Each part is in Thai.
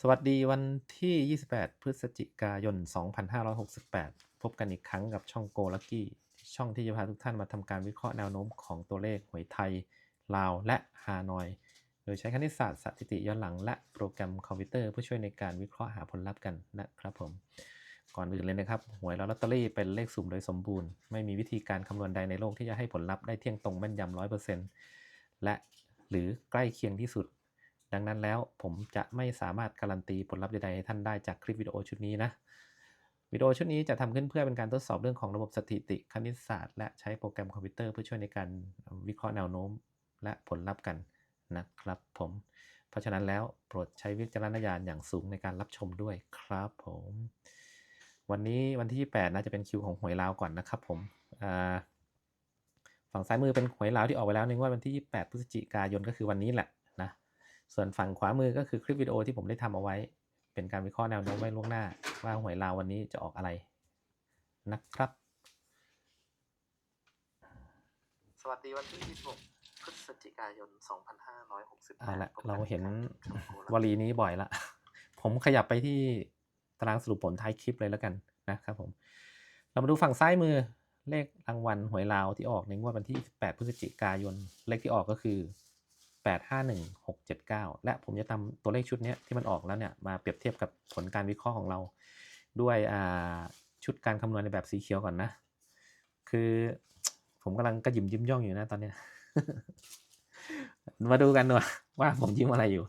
สวัสดีวันที่ 28 พฤศจิกายน 2568 พบกันอีกครั้งกับช่องโกลักกี้ช่องที่จะพาทุกท่านมาทำการวิเคราะห์แนวโน้มของตัวเลขหวยไทย ลาว และฮานอย โดยใช้คณิตศาสตร์สถิติย้อนหลัง และโปรแกรมคอมพิวเตอร์เพื่อช่วยในการวิเคราะห์หาผลลัพธ์กันนะครับผม ก่อนอื่นเลยนะครับ หวยและลอตเตอรี่เป็นเลขสุ่มโดยสมบูรณ์ ไม่มีวิธีการคำนวณใดในโลกที่จะให้ผลลัพธ์ได้เที่ยงตรงแม่นยำร้อยเปอร์เซ็นต์และหรือใกล้เคียงที่สุด ดังนั้นแล้วผมจะไม่สามารถการันตีผลลัพธ์ใดๆให้ท่านได้จากคลิปวิดีโอชุดนี้นะวิดีโอชุดนี้จะทำขึ้นเพื่อเป็นการทดสอบเรื่องของระบบสถิติคณิตศาสตร์ และใช้โปรแกรมคอมพิวเตอร์เพื่อช่วยในการวิเคราะห์แนวโน้ม และผลลัพธ์กันนะครับผม เพราะฉะนั้นแล้วโปรดใช้วิจารณญาณอย่างสูงในการรับชมด้วยครับผม วันนี้วันที่ 8น่าจะเป็นคิวของหวยลาวก่อนนะครับผมฝั่งซ้ายมือเป็นหวยลาวที่ออกไปแล้วในงวดวันที่ 28 พฤศจิกายนก็คือวันนี้แหละ ส่วนฝั่งขวามือก็คือคลิปวิดีโอที่ผมได้ทำเอาไว้ เป็นการวิเคราะห์แนวโน้มไว้ล่วงหน้า ว่าหวยลาววันนี้จะออกอะไรนะครับ สวัสดีวันที่26พฤศจิกายน 2568เอาละพบกันเราเห็นอีกครั้งกับช่องโกวลีนี้บ่อยละ ผมขยับไปที่ตารางสรุปผลท้ายคลิปเลยแล้วกันนะครับผม เรามาดูฝั่งซ้ายมือเลขรางวัลหวยลาวที่ออกในงวดวันที่ 8 พฤศจิกายน เลขที่ออกก็คือ 851679 และผมจะนำตัวเลขชุดนี้ที่มันออกแล้วเนี่ยมาเปรียบเทียบกับผลการวิเคราะห์ของเรา ด้วยชุดการคำนวณในแบบสีเขียวก่อนนะ คือผมกำลังกระยิมยิ้มย่องอยู่นะตอนนี้ มาดูกันหน่อยว่าผมยิ้มอะไรอยู่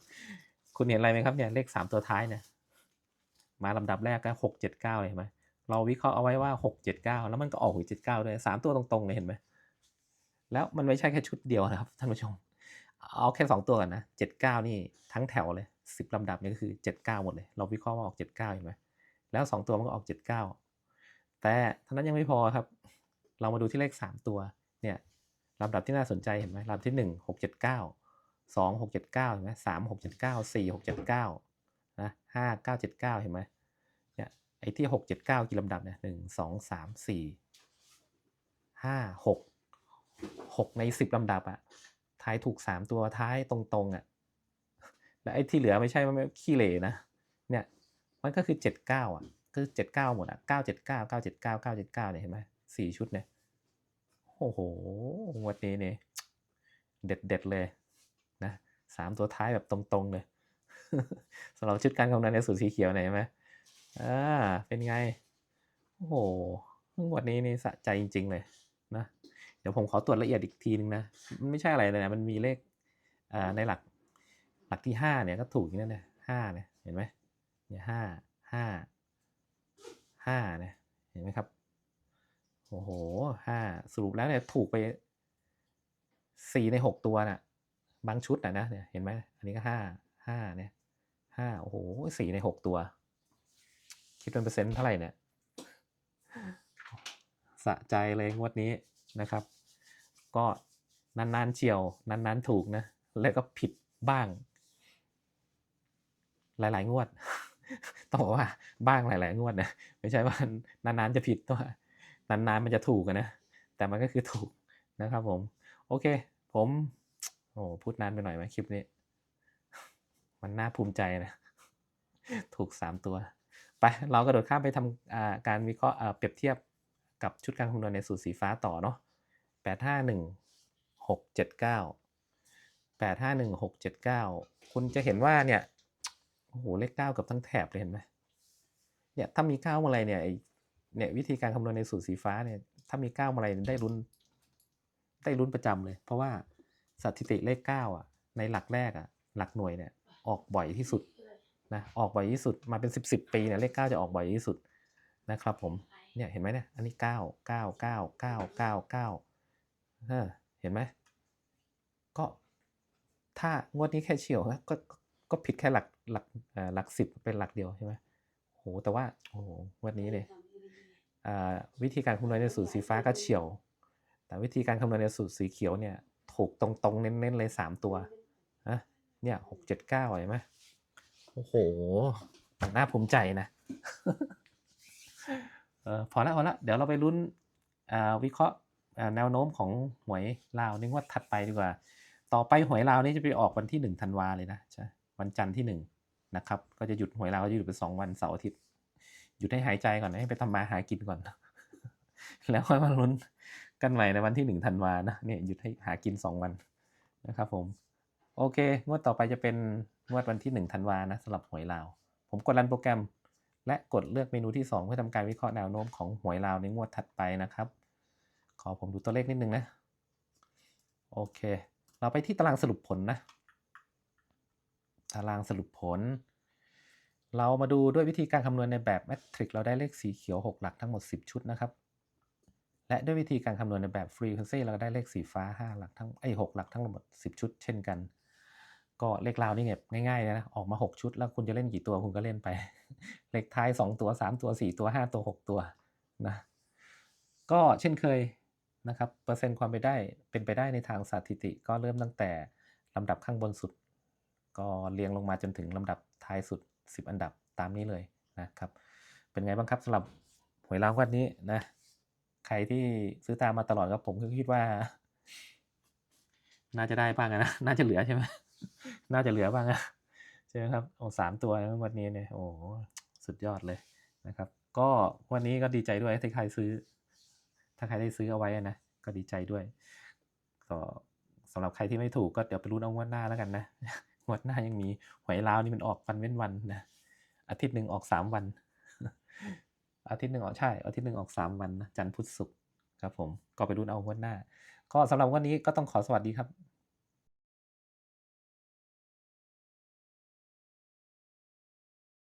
คุณเห็นอะไรไหมครับเนี่ยเลขสามตัวท้ายเนี่ยมาลำดับแรกก็หกเจ็ดเก้าเลยเห็นไหมเราวิเคราะห์เอาไว้ว่าหกเจ็ดเก้าแล้วมันก็ออกหกเจ็ดเก้าด้วยสามตัวตรงๆเลยเห็นไหมแล้วมันไม่ใช่แค่ชุดเดียวนะครับท่านผู้ชม เอาแค่สองตัวก่อนนะเจ็ดเก้านี่ทั้งแถวเลยสิบลำดับนี่ก็คือเจ็ดเก้าหมดเลย เราวิเคราะห์ว่าออกเจ็ดเก้าเห็นไหมแล้วสองตัวมันก็ออกเจ็ดเก้าแต่เท่านั้นยังไม่พอครับ เรามาดูที่เลขสามตัวเนี่ยลำดับที่น่าสนใจเห็นไหมลำดับที่หนึ่งหกเจ็ดเก้าสองหกเจ็ดเก้าเห็นไหมสามหกเจ็ดเก้าสี่หกเจ็ดเก้านะห้าเก้าเจ็ดเก้าเห็นไหมเนี่ยไอ้ที่หกเจ็ดเก้ากี่ลำดับเนี่ยหนึ่งสองสามสี่ห้าหกหกในสิบลำดับอะ ท้ายถูกสามตัวท้ายตรงๆอะและไอ้ที่เหลือไม่ใช่ว่ไม่ขี้เหร่นะ เนี่ย มันก็คือเจ็ดเก้าอะ คือเจ็ดเก้าหมดอะเก้าเจ็ดเก้าเก้าเจ็ดเก้าเก้าเจ็ดเก้าเนี่ยเห็นไหมสี่ชุดเนี่ยโอ้โหวันนี้เนี่ยเด็ดเด็ดเลยนะสามตัวท้ายแบบตรงๆเลยสำหรับชุดการคำนวณในสูตรสีเขียวเนี่ยเห็นไหมอ่าเป็นไง โอ้โหงวันนี้นี่สะใจจริง ๆ เลย ดี๋ยวผมขอตรวจละเอียดอีกทีนึงนะมันไม่ใช่อะไรเลยนะมันมีเลขในหลักหลักที่ห้าเนี่ยก็ถูกอย่างนั้นนะห้าเนี่ยเห็นไหมเนี่ยห้าห้าห้าเนี่ยเห็นไหมครับโอ้โหห้าสรุปแล้วเนี่ยถูกไปสี่ในหกตัวน่ะ บางชุดนะนะเนี่ยเห็นไหมอันนี้ก็ห้าห้าเนี่ยห้าโอ้โหสี่ในหกตัว คิดเป็นเปอร์เซ็นต์เท่าไหร่เนี่ยสะใจเลยงวดนี้นะครับ ก็นานๆเฉียวนานๆถูกนะ แล้วก็ผิดบ้าง หลายๆ งวด ต้องบอกว่าบ้างหลาย ๆ งวดนะไม่ใช่ว่านานๆจะผิดตัวนานๆมันจะถูกนะแต่มันก็คือถูกนะครับผม โอเค ผมโอ้พูดนานไปหน่อยไหมคลิปนี้ มันน่าภูมิใจนะ ถูกสามตัว ไปเรากระโดดข้ามไปทำการวิเคราะห์เปรียบเทียบกับชุดการคำนวณในสูตรสีฟ้าต่อเนาะ แปดห้าหนึ่งหกเจ็ดเก้าแปดห้าหนึ่งหกเจ็ดเก้าคุณจะเห็นว่าเนี่ยโอ้โหเลขเก้ากับทั้งแถบเลยเห็นไหมเนี่ยถ้ามีเก้าเมื่อไรเนี่ยเนี่ยวิธีการคำนวณในสูตรสีฟ้าเนี่ยถ้ามีเก้าเมื่อไรได้ลุ้นได้ลุ้นประจำเลย เพราะว่าสถิติเลขเก้าอะในหลักแรกอะหลักหน่วยเนี่ยออกบ่อยที่สุดนะออกบ่อยที่สุดมาเป็นสิบสิบปีเนี่ยเลขเก้าจะออกบ่อยที่สุดนะครับผมเนี่ยเห็นไหมเนี่ยอันนี้เก้าเก้าเก้าเก้าเก้าเก้า เห็นไหมก็ถ้างวดนี้แค่เฉียวก็ก็ก็ผิดแค่หลักหลักหลักสิบเป็นหลักเดียวใช่ไหมโหแต่ว่าโอ้โหงวันนี้เลยอ่าวิธีการคำนวณในสูตรสีฟ้าก็เฉียว แต่วิธีการคำนวณในสูตรสีเขียวเนี่ยถูกตรงๆเน้นๆเลยสามตัวนะเนี่ยหกเจ็ดเก้าเห็นไหมโอ้โหนน่าภูมิใจนะเออพอละพอละเดี๋ยวเราไปลุ้นวิเคราะห์ แนวโน้มของหวยลาวในงวดถัดไปดีกว่า ต่อไปหวยลาวนี่จะไปออกวันที่หนึ่งธันวาเลยนะใช่วันจันทร์ที่หนึ่งนะครับก็จะหยุดหวยลาวก็จะหยุดไปสองวันเสาร์อาทิตย์หยุดให้หายใจก่อนให้ไปทำมาหากินก่อน แล้วค่อยมาลุ้นกันใหม่ในวันที่หนึ่งธันวานะเนี่ยหยุดให้หากินสองวันนะครับผมโอเค งวดต่อไปจะเป็นงวดวันที่หนึ่งธันวานะสำหรับหวยลาว ผมกดรันโปรแกรม และกดเลือกเมนูที่ 2 เพื่อทำการวิเคราะห์แนวโน้มของหวยลาวในงวดถัดไปนะครับ อผมดูตัวเลขนิดนึงนะ โอเค เราไปที่ตารางสรุปผลนะ ตารางสรุปผล เรามาดูด้วยวิธีการคำนวณในแบบแมทริกเราได้เลขสีเขียว 6 หลักทั้งหมด 10 ชุดนะครับ และด้วยวิธีการคำนวณในแบบ frequency เราก็ได้เลขสีฟ้า 5 หลักทั้งไอ้ย6หลักทั้งหมด 10 ชุด เช่นกัน ก็เลขราวนี่เงียบง่ายๆนะ ออกมา 6 ชุด แล้วคุณจะเล่นกี่ตัวคุณก็เล่นไป เลขท้าย 2 ตัว 3 ตัว 4 ตัว 5 ตัว 6 ตัวนะก็เช่นเคย นะครับ เปอร์เซ็นต์ความไปได้เป็นไปได้ในทางสถิติ ก็เริ่มตั้งแต่ลำดับข้างบนสุด ก็เรียงลงมาจนถึงลำดับท้ายสุด 10 อันดับตามนี้เลยนะครับ เป็นไงบ้างครับสำหรับหวยรางวัลนี้นะ ใครที่ซื้อตามมาตลอดครับผมก็คิดว่า น่าจะได้บ้างนะ น่าจะเหลือใช่ไหมน่าจะเหลือบ้างอะใช่ไหมครับโอ้สามตัวนวันนี้เนี่ยโอ้สุดยอดเลยนะครับ ก็วันนี้ก็ดีใจด้วยที่ใครซื้อ ถ้าใครได้ซื้อเอาไว้นะ ก็ดีใจด้วยก็สำหรับใครที่ไม่ถูกก็เดี๋ยวไปรุ้นเอางวดหน้าแล้วกันนะงวดหน้ายังมีหวยลาวนี่มันออกวันเว้นวันนะอาทิตย์หนึ่งออกสามวัน อาทิตย์หนึ่งออกใช่ อาทิตย์หนึ่งออกสามวันนะจันทร์พุธศุกร์ครับผมก็ไปรุ้นเอางวดหน้า ก็สำหรับวันนี้ก็ต้องขอสวัสดีครับ